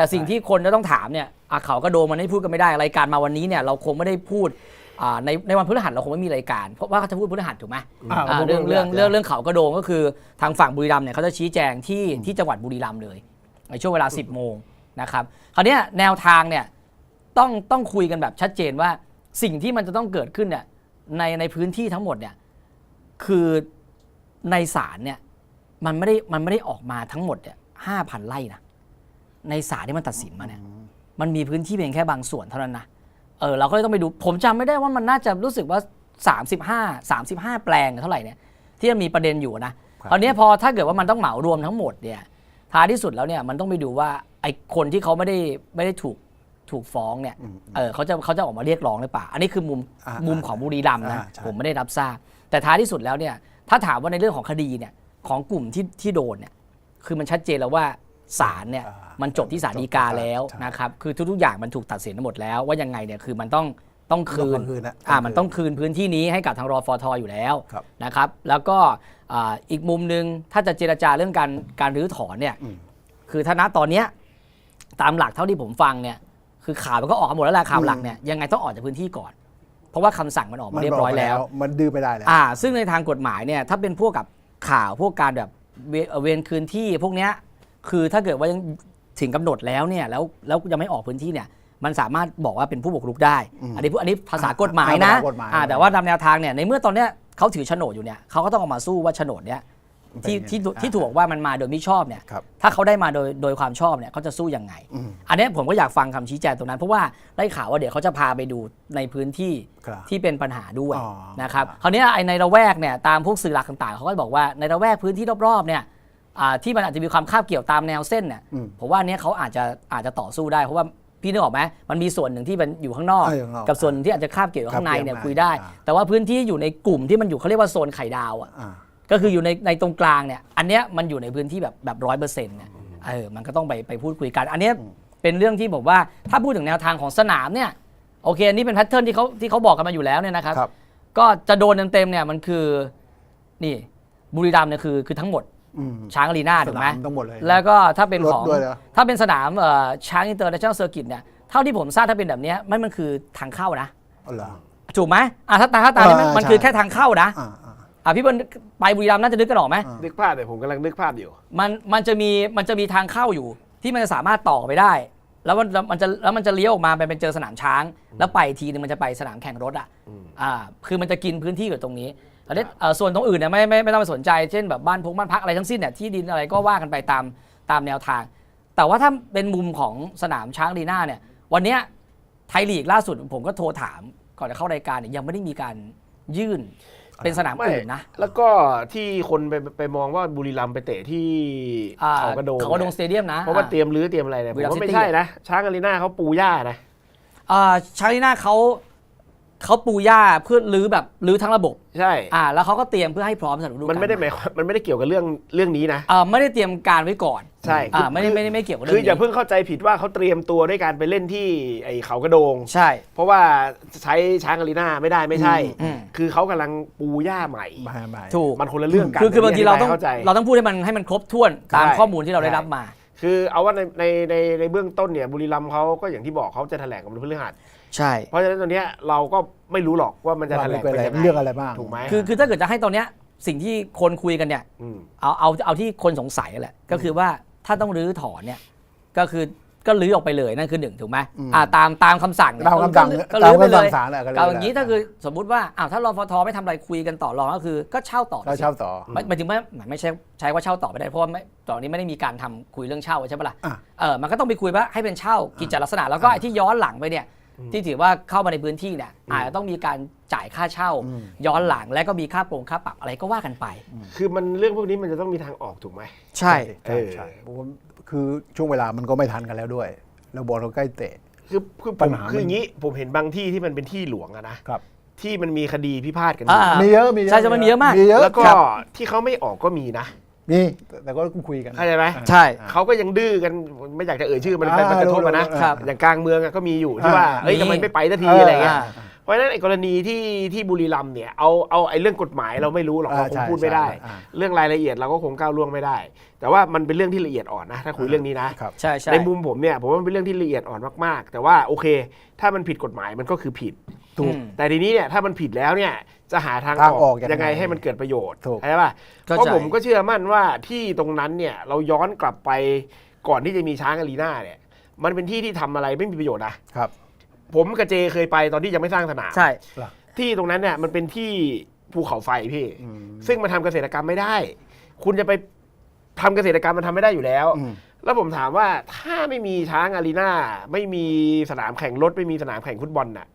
แต่สิ่งที่คนจะต้องถามเนี่ยอะเขาก็โดนมันให้พูดกันไม่ได้รายการมาวันนี้เนี่ยเราคงไม่ได้พูดอ่าในในวันพฤหัสเราคงไม่มีรายการ เพราะว่าเขาจะพูดพฤหัสถูกไหมอ่าอ่าผมเรื่องผมเรื่องอยากจะเรื่องเรื่องเขากระโดงก็คือทางฝั่งบุรีรัมย์เนี่ยเขาจะชี้แจงที่ที่จังหวัดบุรีรัมย์เลย ในช่วงเวลา 10 โมงนะครับคราวเนี้ยแนวทางเนี่ยต้องต้องคุยกันแบบชัดเจนว่าสิ่งที่มันจะต้องเกิดขึ้นเนี่ยในในพื้นที่ทั้งหมดเนี่ยคือในศาลเนี่ยมันไม่ได้มันไม่ได้ออกมาทั้งหมดเนี่ยห้าพันไร่นะ ในศาลที่มันตัดสินมาเนี่ยมันมีพื้นที่เพียงแค่บางส่วนเท่านั้นนะเออเราก็เลยต้องไปดู ผมจำไม่ได้ว่ามันน่าจะรู้สึกว่า 35 35 แปลงเท่าไหร่เนี่ยที่มันมีประเด็นอยู่นะคราวเนี้ยพอถ้าเกิดว่ามันต้องเหมารวมทั้งหมดเนี่ยท้ายที่สุดแล้วเนี่ยมันต้องไปดูว่าไอ้คนที่เขาไม่ได้ไม่ได้ถูกถูกฟ้องเนี่ยเออเขาจะเขาจะออกมาเรียกร้องหรือเปล่า อันนี้คือมุมอ่ามุมของบุรีรัมย์นะอ่าใช่ผมไม่ได้รับทราบ แต่ท้ายที่สุดแล้วเนี่ยถ้าถามว่าในเรื่องของคดีเนี่ยของกลุ่มที่ที่โดนเนี่ยคือมันชัดเจนแล้วว่าศาลเนี่ยอ่า มันจบที่ศาลฎีกาแล้วใช่นะครับคือทุกๆอย่างมันถูกตัดสินหมดแล้วว่ายังไงเนี่ยคือมันต้องต้องคืนต้องคืนนะอ่าต้องคืนมันต้องคืนพื้นที่นี้ให้กับทางรอฟอทออยู่แล้วครับนะครับ แล้วก็อ่าอีกมุมหนึ่งถ้าจะเจรจาเรื่องการการรื้อถอนเนี่ยอืมคือถ้าณตอนเนี้ยตามหลักเท่าที่ผมฟังเนี่ยคือข่าวมันก็ออกมาหมดแล้วแหละข่าวหลักเนี่ยยังไงต้องออกจากพื้นที่ก่อน เพราะว่าคำสั่งมันออกมาเรียบร้อยแล้ว มันดื้อไม่ได้แล้วอ่า ซึ่งในทางกฎหมายเนี่ยถ้าเป็นพวกกับข่าวพวกการแบบเวเอ่อเวรคืนที่พวกเนี้ยคือถ้าเกิดว่ายัง ถึงกำหนดแล้วเนี่ยแล้วแล้วยังไม่ออกพื้นที่เนี่ยมันสามารถบอกว่าเป็นผู้บุกรุกได้อืมอันนี้พูดอันนี้ภาษากฎหมายนะภาษากฎหมายอ่าแต่ว่าตามแนวทางเนี่ยในเมื่อตอนเนี้ยเขาถือโฉนดอยู่เนี่ยเขาก็ต้องออกมาสู้ว่าโฉนดเนี้ยที่เป็นยังไงที่อ่าที่ถูกบอกว่ามันมาโดยไม่ชอบเนี่ยครับถ้าเขาได้มาโดยโดยความชอบเนี่ยเขาจะสู้ยังไงอืมอันเนี้ยผมก็อยากฟังคำชี้แจงตรงนั้น เพราะว่าได้ข่าวว่าเดี๋ยวเขาจะพาไปดูในพื้นที่ครับที่เป็นปัญหาด้วยอ๋อนะครับคราวเนี้ยไอ้ในระแวกเนี่ยตามพวกสื่อหลักต่างๆเขาก็บอกว่าในระแวกพื้นที่รอบๆเนี่ยอ่า ที่มันอาจจะมีความคาบเกี่ยวตามแนวเส้นเนี่ยอืมผมว่าอันเนี้ยเขาอาจจะอาจจะต่อสู้ได้เพราะว่าพี่นึกออกไหมมันมีส่วนหนึ่งที่มันอยู่ข้างนอกเอออยู่ข้างนอกกับส่วนหนึ่งที่อาจจะคาบเกี่ยวอยู่ข้างในเนี่ยคาบเกี่ยวคุยได้อ่าแต่ว่าพื้นที่อยู่ในกลุ่มที่มันอยู่เขาเรียกว่าโซนไข่ดาวอะอ่าก็คืออยู่ในในตรงกลางเนี่ยอันเนี้ยมันอยู่ในพื้นที่แบบแบบร้อยเปอร์เซ็นต์เนี่ยเออมันก็ต้องไปไปพูดคุยกัน อันเนี้ยเป็นเรื่องที่ผมว่าถ้าพูดถึงแนวทางของสนามเนี่ยโอเคอันนี้เป็นแพทเทิร์นที่เขาที่เขาบอกกันมาอยู่แล้วเนี่ยนะครับครับก็จะโดนเต็มๆเนี่ยมันคือนี่บุรีรัมย์เนี่ยคือคือทั้งหมดอืม ช้างอารีนาถูกไหมสนามทั้งหมดเลย แล้วก็ถ้าเป็นของรถด้วยเหรอถ้าเป็นสนามเอ่อช้างอินเตอร์เนชั่นแนลเซอร์กิตเนี่ยเท่าที่ผมทราบถ้าเป็นแบบเนี้ยไม่มันคือทางเข้านะเอาเหรอถูกไหมอะถ้าตาถ้าตามนี่มันเออมันใช่คือแค่ทางเข้านะอ่าอ่าอะพี่เบิร์นไปบุรีรัมย์น่าจะนึกกันออกไหมอ่านึกภาพแต่ผมกำลังนึกภาพอยู่มันมันจะมีมันจะมีทางเข้าอยู่ ที่มันจะสามารถต่อไปได้ แล้วมันมันจะแล้วมันจะเลี้ยวออกมาไปเป็นเจอสนามช้าง แล้วไปอีกทีนึงมันจะไปสนามแข่งรถอะอืมอ่าคือมันจะกินพื้นที่อยู่ตรงนี้ อันนี้เอ่อส่วนตรงอื่นเนี่ยไม่ไม่ไม่ต้องไปสนใจเช่นแบบบ้านพงบ้านพักอะไรทั้งสิ้นเนี่ยที่ดินอะไรก็ว่ากันไปตามตามแนวทาง แต่ว่าถ้าเป็นมุมของสนามช้างลีน่าเนี่ย วันเนี้ยไทยลีกล่าสุดผมก็โทรถามก่อนจะเข้ารายการเนี่ยยังไม่ได้มีการยื่นเป็นสนามไม่อื่นนะ แล้วก็ที่คนไปไปมองว่าบุรีรัมย์ไปเตะที่อ่าเขากระโดงเขากระโดงสเตเดียมนะ เพราะว่าเตรียมรื้อเตรียมอะไรเนี่ยบุผรีมรัมย์ว่าไม่ City ใช่นะ ช้างอารีนาเขาปูหญ้านะอ่าชาลิน่าเขา เขาปูหญ้าเพื่อรื้อแบบรื้อทั้งระบบ ใช่ อ่า แล้วเขาก็เตรียมเพื่อให้พร้อมสำหรับฤดูกาลมันไม่ได้หมายความมันไม่ได้เกี่ยวกับเรื่องเรื่องนี้นะ อ่าไม่ได้เตรียมการไว้ก่อนใช่อ่าคือไม่ได้ไม่ได้ไม่เกี่ยวกับเรื่คือองอย่านี้เพิ่งเข้าใจผิดว่าเขาเตรียมตัวด้วยการไปเล่นที่ไอ้เขากระโดง ใช่ เพราะว่าใช้ช้างอารีนาไม่ได้ไม่ใช่ อืมคือเขากำลังปูหญ้าใหม่ไม่ไม่ ถูกมันคนละเรื่องกันคือคือบางทีเราต้องเข้าใจ เราต้องพูดให้มันให้มันครบถ้วนตามใช่ ข้อมูลที่เราได้รับมา คือเอาว่าในในในในเบื้องต้นเนี่ยบุรีรัมย์เขาก็อย่างที่บอกเขาจะแถลงกับวันพฤหัส ใช่ เพราะฉะนั้นตอนเนี้ยเราก็ไม่รู้หรอกว่ามันจะว่าแถลมันงเป็นเป็นอะไรยังไงเรื่องอะไรบ้าง ถูกไหมคือคือถ้าเกิดจะให้ตอนเนี้ยสิ่งที่คนคุยกันเนี่ยอืมเอาเอาเอาที่คนสงสัยแหละก็คือว่าถ้าต้องรื้อถอนเนี่ยก็คือก็รื้อออกไปเลยนั่นคือหนึ่งถูกไหมอืมอ่าตามตามคำสั่งเนี่ยตามคำสั่งก็ตามรื้อไปคำเลสั่งยศาลแหละก็เลยก็อย่างนี้ถ้าคือสมมุติว่าอ้าวถ้ารอฟทไม่ทำอะไรคุยกันต่อรองก็คือก็เช่าต่อ ก็เช่าต่อ หมายหมายถึงว่าไม่ใช่ใช้ว่าเช่าต่อไม่ได้เพราะว่าไม่ตอนนี้ไม่ได้มีการทำคุยเรื่องเช่าใช่ปะล่ะอะเออมันก็ต้องไปคุยว่าให้เป็นเช่ากิจลักษณะแล้วก็ไอ้ที่ย้อนหลังไปเนี่ย ที่ถือว่าเข้ามาในพื้นที่เนี่ยอาจจะต้องมีการจ่ายค่าเช่าอืมย้อนหลังและก็มีค่าโปรงค่าปรับอะไรก็ว่ากันไป คือมันเรื่องพวกนี้มันจะต้องมีทางออกถูกไหมใช่ใช่ใช่เพราะว่าคือช่วงเวลามันก็ไม่ทันกันแล้วด้วย แล้วบอลเขาใกล้เตะ คือคือผปัญมหามันคืออย่างนี้ผมเห็นบางที่ที่มันเป็นที่หลวงอะนะครับที่มันมีคดีพิพาทกันอยู่อ่ามีเยอะมีเยอะใช่จะมันมีเยอะมากมีเยอะแล้วก็ครับที่เขาไม่ออกก็มีนะ มี แต่ก็คุยกัน เข้าใจไหมใช่ เขาก็ยังดื้อกันไม่อยากจะเอ่ยชื่อมันเป็นอ่ามันกระทบอะนะ รู้ๆครับอย่างกลางเมืองอะก็มีอยู่ที่ว่าอ่าเอ้ยมีทำไมไม่ไปสักทีอะไรเงี้ย อ่าเพ ราะราะฉะนั้นไอ้กรณีที่ที่บุรีรัมย์เนี่ยเอาเอาไอ้เรื่องกฎหมายเราไม่รู้หรอกอ่าเราคงใช่พูดไม่ได้ใช่อ่าเรื่องรายละเอียดเราก็คงก้าวล่วงไม่ได้ แต่ว่ามันเป็นเรื่องที่ละเอียดอ่อนนะถ้าคุยเรื่องนี้นะครับใช่ใช่ในมุมผมเนี่ยผมว่ามันเป็นเรื่องที่ละเอียดอ่อนมากๆ แต่ว่าโอเค ถ้ามันผิดกฎหมายมันก็คือผิดถูกอืมแต่ทีนี้เนี่ยถ้ามันผิดแล้วเนี่ยจะหาทางทางออออกกยังไงยังไงให้มันเกิดประโยชน์ถูกใช่ป่ะเข้าใจเพราะผมก็เชื่อมั่นว่าที่ตรงนั้นเนี่ยเราย้อนกลับไปก่อนที่จะมีช้างอารีนาเนี่ยมันเป็นที่ที่ทำอะไรไม่มีประโยชน์นะครับ ผมกับเจเคยไปตอนที่ยังไม่สร้างสนามใช่ ที่ตรงนั้นเนี่ยมันเป็นที่ภูเขาไฟพี่อืมซึ่งมันทำเกษตรกรรมไม่ได้ คุณจะไปทำเกษตรกรรมมันทำไม่ได้อยู่แล้ว อืม แล้วผมถามว่าถ้าไม่มีช้างอารีนาไม่มีสนามแข่งรถไม่มีสนามแข่งฟุตบอลน่ะ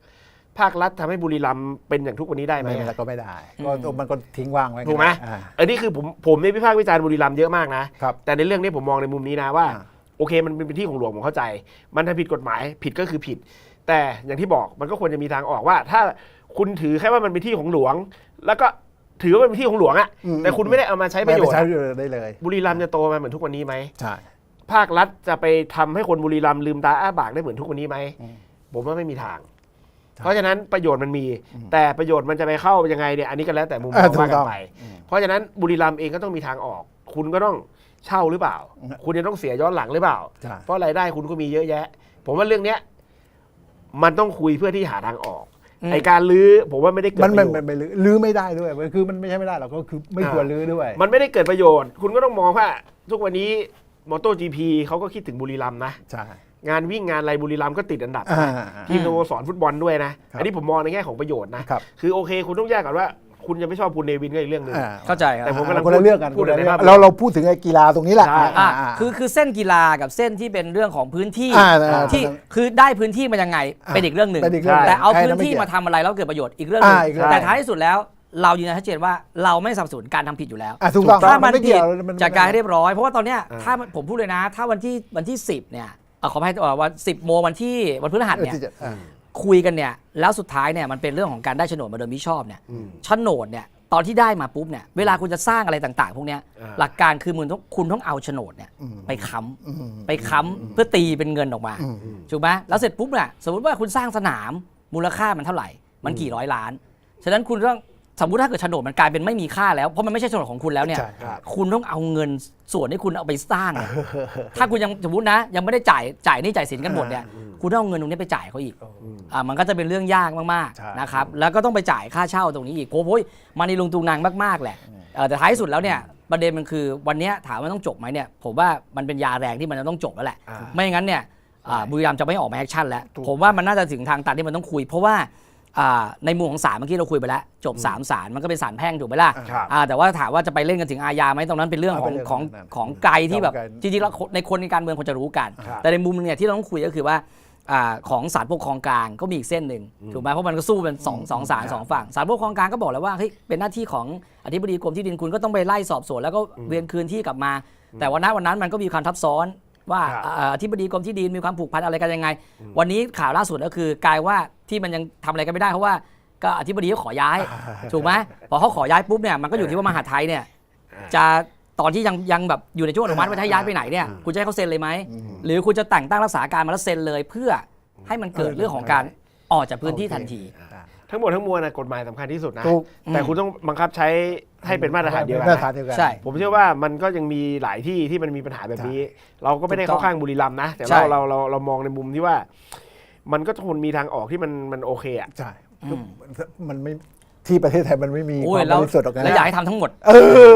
ภาครัฐทำให้บุรีรัมย์เป็นอย่างทุกวันนี้ได้ไหมไม่อะแล้วก็ไม่ได้อืมก็มันก็ทิ้งว่างไว้ถูกไหมอ่า อันนี้คือผมผมเนี่ยวิพากษ์วิจารณ์บุรีรัมย์เยอะมากนะครับแต่ในเรื่องนี้ผมมองในมุมนี้นะว่า อ่า โอเคมันเป็นที่ของหลวงผมเข้าใจ มันทำผิดกฎหมายผิดก็คือผิด แต่อย่างที่บอกมันก็ควรจะมีทางออกว่า ถ้าคุณถือแค่ว่ามันเป็นที่ของหลวง แล้วก็ถือว่ามันเป็นที่ของหลวงอะอืม แต่คุณไม่ได้เอามาใช้ปไม่ระโยไปชน์ ใช้อะประโยชน์ได้เลย บุรีรัมย์จะโตมาเหมือนทุกวันนี้ไหม ใช่ ภาครัฐจะไปทำให้คนบุรีรัมย์ลืมตาอ้าปากได้เหมือนทุกวันนี้ไหม อืมผมว่าไม่มีทางใช่เพราะฉะนั้นประโยชน์มันมี อืมแต่ประโยชน์มันจะไปเข้ายังไงเนี่ยอันนี้ก็แล้วแต่มุมมอ่าองถูกว่ากัต้นองไป อืมเพราะฉะนั้นบุรีรัมย์เองก็ต้องมีทางออก คุณก็ต้องเช่าหรือเปล่า อืม คุณจะต้องเสียย้อนหลังหรือเปล่า ใช่ เพราะรายได้คุณก็มีเยอะแยะ ผมว่าเรื่องเนี้ย มันต้องคุยเพื่อที่หาทางออกอืมไอการลื้อผมว่าไม่ได้เกิดมันปมัระนโยชมันน์ไปลื้อลื้อไม่ได้ด้วยคือมันไม่ใช่ไม่ได้หรอกก็คือไม่อ่าควรลื้อด้วยมันไม่ได้เกิดประโยชน์ คุณก็ต้องมองว่า ทุกวันนี้มอเตอร์จีพีเขาก็คิดถึงบุรีรัมย์นะ ใช่งานวิ่งงานอะไรบุรีรัมย์ก็ติดอันดับอ่านะทีมสโมสรฟุตบอลด้วยนะ ครับอันนี้ผมมองในแง่ของประโยชน์นะครับ คือโอเค คุณต้องแยกก่อนว่า คุณจะไม่ชอบคุณเนวินก็อีกเรื่องหนึ่ง อ่าเข้าใจครับแต่ผมกำลังคนละเรื่องกันพูดคนละในเรื่องภาพรวมเราเราพูดถึงไอ้กีฬาตรงนี้แหละใช่ อะา คือคือเส้นกีฬากับเส้นที่เป็นเรื่องของพื้นที่อ่าอ่าที่คือได้พื้นที่มายังไงเป็นอีกเรื่องหนึ่งเป็นอีกเรื่องหนึ่งแต่เอาใครพื้นนั้นไม่ที่เกี่ยวมาทำอะไรแล้วเกิดประโยชน์อีกเรื่องหนึ่งอ่าอีกเรื่อง แต่ท้ายที่สุดแล้วเรายืนยันชัดเจนว่าเราไม่สนับสนุนการทำผิดอยู่แล้ว อะถูกต้องถ้ามันไม่ผิเกี่ดยวมันจากการให้เรียบร้อย เพราะว่าตอนเนี้ยอ่าถ้าผมพูดเลยนะ ถ้าวันที่วันที่ 10 เนี่ยเอ่อขออภัยเอ่อวันสิบโมงวันที่วันพฤหัสเออเนี่ย ที่จะอ่า คุยกันเนี่ยแล้วสุดท้ายเนี่ยมันเป็นเรื่องของการได้โฉนดมาโดยมิชอบเนี่ยอืม โฉนดเนี่ยตอนที่ได้มาปุ๊บเนี่ยเวลาคุณจะสร้างอะไรต่างๆ พวกเนี้ยอ่า หลักการคือมึงต้องคุณต้องเอาโฉนดเนี่ยอืมไปค้ำอืมไปค้ำเพื่อตีเป็นเงินออกมาอืมถูกไหมแล้วเสร็จปุ๊บเนี่ยสมมติว่าคุณสร้างสนามมูลค่ามันเท่าไหร่ มันกี่ร้อยล้าน ฉะนั้นคุณต้อง สมมติถ้าเกิดโฉนดมันกลายเป็นไม่มีค่าแล้วเพราะมันไม่ใช่โฉนดของคุณแล้วเนี่ย ใช่ครับ คุณต้องเอาเงินส่วนที่คุณเอาไปสร้างเนี่ยถ้าคุณยังสมมตินะ ยังไม่ได้จ่ายจ่ายหนี่จ่ายสินกันหมดเนี่ยอืมคุณต้องเอาเงินตรงนี้ไปจ่ายเขาอีกอืมอ่ามันก็จะเป็นเรื่องยากมากใช่ ๆนะครับแล้วก็ต้องไปจ่ายค่าเช่าตรงนี้อีกโอ้โหมันในลุงตุงนางมากๆแหละเออแต่ท้ายสุดแล้วเนี่ยประเด็นมันคือวันเนี้ยถามว่าต้องจบไหมเนี่ยผมว่ามันเป็นยาแรงที่มันจะต้องจบแล้วแหละ อ่า ไม่งั้นเนี่ยอ่าบุรีรัมย์จะไม่ออกมาแอคชั่นแล้ว ถูก ผมว่ามันน่าจะถึงทางตันที่มันต้องคุย เพราะว่าอ่า ในมุมของศาลเมื่อกี้เราคุยไปแล้ว จบสามศาลมันก็เป็นศาลแพ่งถูกไหมล่ะครับอ่าแต่ว่าถามว่าจะไปเล่นกันถึงอาญาไหมตรงนั้นเป็นเรื่องของเอาเป็นเรื่องของนั้นของไกลที่แบบไกลจริงๆแล้วในคนในการเมืองควรจะรู้กัน ครับ แต่ในมุมเนี่ยที่เราต้องคุยก็คือว่าอ่าของศาลปกครองกลางก็มีอีกเส้นหนึ่งถูกไหมเพราะมันก็สู้เป็นสองสองศาลสองฝั่งศาลปกครองกลางก็บอกแล้วว่าเฮ้ยเป็นหน้าที่ของอธิบดีกรมที่ดินคุณก็ต้องไปไล่สอบสวนแล้วก็เวียนคืนที่กลับมา แต่วันนั้นวันนั้นมันก็มีความทับซ้อน ว่าครับอ่าอธิบดีกรมที่ดินมีความผูกพันอะไรกันยังไง วันนี้ข่าวล่าสุดก็คือกลายว่าที่มันยังทำอะไรกันไม่ได้เพราะว่าก็อธิบดีก็ขอย้าย ถูกไหมพอเขาขอย้ายปุ๊บเนี่ยมันก็อยู่ที่ว่ามหาดไทยเนี่ยจะตอนที่ยังยังแบบอยู่ในช่วงอนุมัติว่าจะให้ย้ายไปไหนเนี่ยคุณจะให้เขาเซ็นเลยไหมอืมหรือคุณจะแต่งตั้งรักษาการมาแล้วเซ็นเลยเพื่อให้มันเกิดเออเรื่องของการออกจากพื้นที่โอเคทันทีอ่า ทั้งหมดทั้งมวลนะกฎหมายสำคัญที่สุดนะ ถูก แต่คุณต้องบังคับใช้ให้เป็นมาตรฐานเดียวกันมาตรฐานนะเดียวกัน ใช่ ผมเชื่อว่ามันก็ยังมีหลายที่ที่มันมีปัญหาแบบนี้ เราก็ไม่ได้ถูกต้องเข้าข้างบุรีรัมย์นะ แต่ใช่เราเราเราเรามองในมุมที่ว่า มันก็ทนมีทางออกที่มันมันโอเคอะ ใช่อืมมันไม่ที่ประเทศไทยมันไม่มีโอ้คยวามแล้วบริสุทธิ์ออกแล้วอยากให้ทำทั้งหมด เอ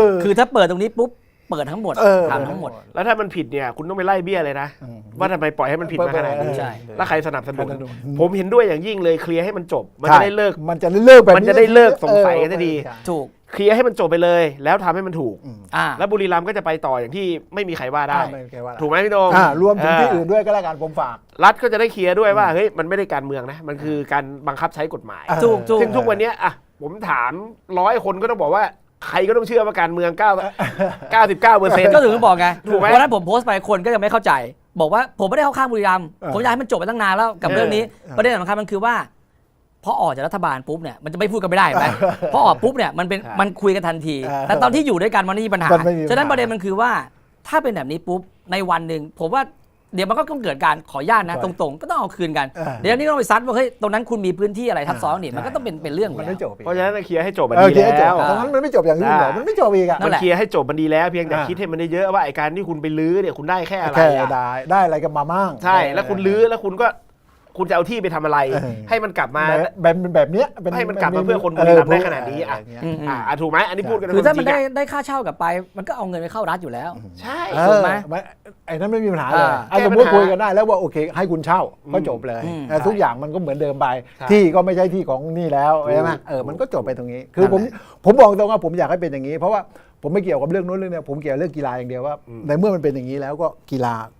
อ คือถ้าเปิดตรงนี้ปุ๊บ เปิดทั้งหมดเออทำทั้งหมด แล้วถ้ามันผิดเนี่ยคุณต้องไปไล่เบี้ยเลยนะอืมว่าทำไมปล่อยให้มันผิดมาขนาดนี้ใช่ แล้วใครสนับสนุน สนับสนุน ผมเห็นด้วยอย่างยิ่งเลยเคลียร์ให้มันจบ มันใช่จะได้เลิก มันจะได้เลิกแบบมันจะได้เลิกสงสัยกันสักทีใช่ถูกเคลียร์ให้มันจบไปเลย แล้วทำให้มันถูกอืมอ่า แล้วบุรีรัมย์ก็จะไปต่ออย่างที่ไม่มีใครว่าได้อ่าไม่เป็นไรว่าถูกไหมพี่โดงอ่ารวมถึงที่อื่นด้วยก็แล้วกันผมฝาก รัฐก็จะได้เคลียร์ด้วยว่าเฮ้ยมันไม่ได้การเมืองนะมันคือการบังคับใช้กฎหมายอ่าถูกถูก ซึ่งทุกวันเนี้ยอะผมถามร้อยคนก็ต้องบอกว่า ใครก็ต้องเชื่อว่าการเมือง9 99เปอร์เซ็นต์ก็ถึงบอกไงถูกไหมวันนั้นผมโพสต์ไปคนก็ยังไม่เข้าใจ บอกว่าผมไม่ได้เข้าข้างบุรีรัมย์เออผมอยากให้มันจบไปตั้งนานแล้วกับเออเรื่องนี้เออประเด็นสำคัญมันคือว่าพอออกจากรัฐบาลปุ๊บเนี่ยมันจะไม่พูดกันไม่ได้เห็นไหมพอออกปุ๊บเนี่ยมันเป็นใช่มันคุยกันทันทีเออแต่ตอนที่อยู่ด้วยกันมันไม่มีปัญหามันไม่มีปัญหาฉะนั้นประเด็นมันคือว่าถ้าเป็นแบบนี้ปุ๊บในวันหนึ่งผมว่า เดี๋ยวมันก็ต้องเกิดการขออนุญาตนะใช่ตรงๆ ก็ต้องเอาคืนกันเออเดี๋ยวนี้ต้องไปซัดว่าเฮ้ยตรงนั้นคุณมีพื้นที่อะไรทับซ้อนนี่ใช่มันก็ต้องเป็นเป็นเรื่องอยู่มันแล้ว ไม่จบอีกเพราะฉะนั้นเคลียร์ให้จบมันเออดีเคลียร์ให้จแล้บวตรงนั้นมันไม่จบอย่างอื่นเหรออ่ามัมันไม่จบอีกอะนั่มันนแหละ เคลียร์ให้จบมันดีแล้วเพียงแต่อ่า คิดให้มันได้เยอะว่าไอการที่คุณไปลื้อเนี่ยคุณได้แค่อะไรแค่อะได้ได้อะไรกันมามั่งใช่แล้วคุณลื้อแล้วคุณก็ คุณจะเอาที่ไปทำอะไร เออ ให้มันกลับมา แบบแบบแบบเนี้ยเป็ให้มันกลับมาเพื่อคนบุรีรัมย์ได้ขนาดนี้อะเเงี้ยอืมอ่าอะถูกไหมอันนี้พูดกันคือถ้ามันจริได้งๆอะได้ค่าเช่ากลับไป มันก็เอาเงินไปเข้ารัฐอยู่แล้ว ใช่ เอถูอกไหมนไอ้นั้นไม่มีปัญหาเลยอ่าอะแก้สมมติปัญหาคุยกันได้แล้วว่าโอเค ให้คุณเช่าก็จบเลยอืมเออทุกอย่างมันก็เหมือนเดิมไป ใช่ที่ก็ไม่ใช่ที่ของนี่แล้วถูก ใช่ไหมเออมันก็จบไปตรงนี้ คือผมผมบอกตรงว่าผมอยากให้เป็นอย่างนี้ เพราะว่าผมไม่เกี่ยวกับเรื่องนู้นเรื่องนี้ผมเกี่ยวเรื่องกีฬาอย่างเดียวว่าในเมื่อมันเป็นอย่างนี้แล้วก็กีฬาครับ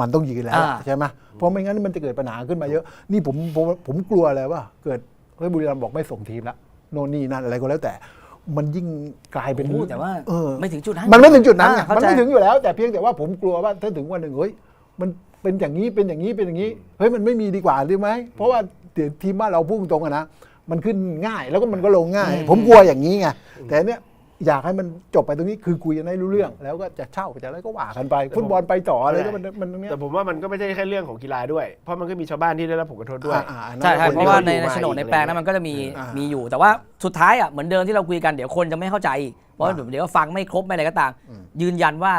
มันต้องยืนแล้วอ่า ใช่ไหมเพราะไม่งั้นมันจะเกิดปัญหาขึ้นมาเยอะ นี่ผมผมผมกลัวเลยว่า เกิดเฮ้ยบุรีรัมย์บอกไม่ส่งทีมละโน่นนี่นั่นอะไรก็แล้วแต่ มันยิ่งกลายเป็นโอ้แต่ว่าเออ ไม่ถึงจุดนั้น มันไม่ถึงจุดนั้นไงอ่าเข้ามันใจไม่ถึงอยู่แล้ว แต่เพียงแต่ว่าผมกลัวว่าถ้าถึงวันหนึ่งเฮ้ยมันเป็นอย่างนี้เป็นอย่างนี้เป็นอย่างนี้เฮ้ยมันไม่มีดีกว่าดีไหมเพราะว่าเดี๋ยวทีมบ้านเราพุ่งตรงอะนะมันขึ้นง่ายแล้วก็มันก็ลงง่าย ผมกลัวอย่างนี้ไงแต่เนี้ย อยากให้มันจบไปตรงนี้คือคุยกันให้รู้เรื่อง แล้วก็จะเช่าจะอะไรก็ว่ากันไปฟุตบอลไปต่ออะไรก็มันมันตรงเนี้ย แต่ผมว่ามันก็ไม่ใช่แค่เรื่องของกีฬาด้วย เพราะมันก็มีชาวบ้านที่ได้รับผลกระทบด้วยอ่าอ่าอันนั้นใช่ใช่คนเพที่ราะว่าในเขาอยู่ในโฉนดมาในอีกแปลงอะไรนั้นมันก็จะมีอ่ามี มีอยู่ แต่ว่าสุดท้ายอะเหมือนเดิมที่เราคุยกันเดี๋ยวคนจะไม่เข้าใจอีกเพราะว่าอ่าเดี๋ยวฟังไม่ครบไม่อะไรก็ตาม ยืนยันว่า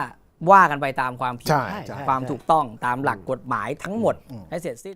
ว่ากันไปตามความผิดใช่ใช่ ความถูกต้องตามหลักกฎหมายทั้งหมดให้เสร็จสิ้น